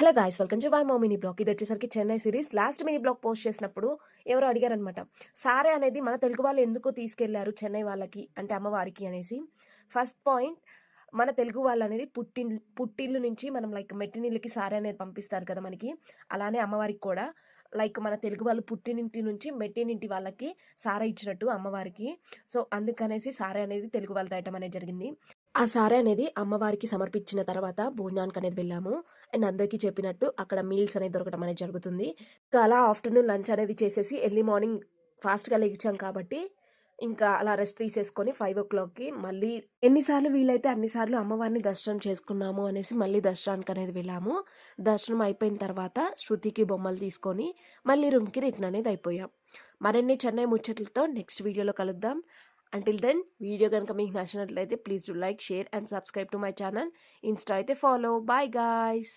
Hello guys welcome to వై మా mini vlog ఇది వచ్చేసరికి Chennai series last mini vlog post చేసినప్పుడు ఎవరో అడిగారనమాట సారే అనేది మన తెలుగు వాళ్ళు ఎందుకు తీసుకెళ్ళారు చెన్నై వాళ్ళకి అంటే అమ్మవారికి అనేసి. ఫస్ట్ పాయింట్ మన తెలుగు వాళ్ళు అనేది పుట్టి పుట్టిల్లు నుంచి మనం లైక్ మెట్టినీళ్ళకి సారే అనేది పంపిస్తారు కదా మనకి. అలానే అమ్మవారికి కూడా. లైక్ మన తెలుగు వాళ్ళు పుట్టినింటి నుంచి మెట్టినింటి వాళ్ళకి సారా ఇచ్చినట్టు అమ్మవారికి సో అందుకనేసి సారే అనేది తెలుగు వాళ్ళ దాయటం అనేది జరిగింది. ఆ సారే అనేది అమ్మవారికి సమర్పించిన తర్వాత భోజనానికి అనేది వెళ్ళాము. అండ్ అందరికీ చెప్పినట్టు అక్కడ మీల్స్ అనేది దొరకడం అనేది జరుగుతుంది. అలా ఆఫ్టర్నూన్ లంచ్ అనేది చేసేసి ఎర్లీ మార్నింగ్ ఫాస్ట్గా లేచాం కాబట్టి ఇంకా అలా రెస్ట్ తీసేసుకొని ఫైవ్ ఓ క్లాక్కి మళ్ళీ ఎన్నిసార్లు వీలైతే అన్నిసార్లు అమ్మవారిని దర్శనం చేసుకున్నాము అనేసి మళ్ళీ దర్శనానికి అనేది వెళ్ళాము. దర్శనం అయిపోయిన తర్వాత శృతికి బొమ్మలు తీసుకొని మళ్ళీ రూమ్కి రిటర్న్ అనేది అయిపోయాం. మరిన్ని చెన్నై ముచ్చట్లతో నెక్స్ట్ వీడియోలో కలుద్దాం. అంటిల్ దెన్ వీడియో కనుక మీకు నచ్చినట్లయితే please do like share and subscribe to my channel Insta అయితే ఫాలో బాయ్ గాయ్స్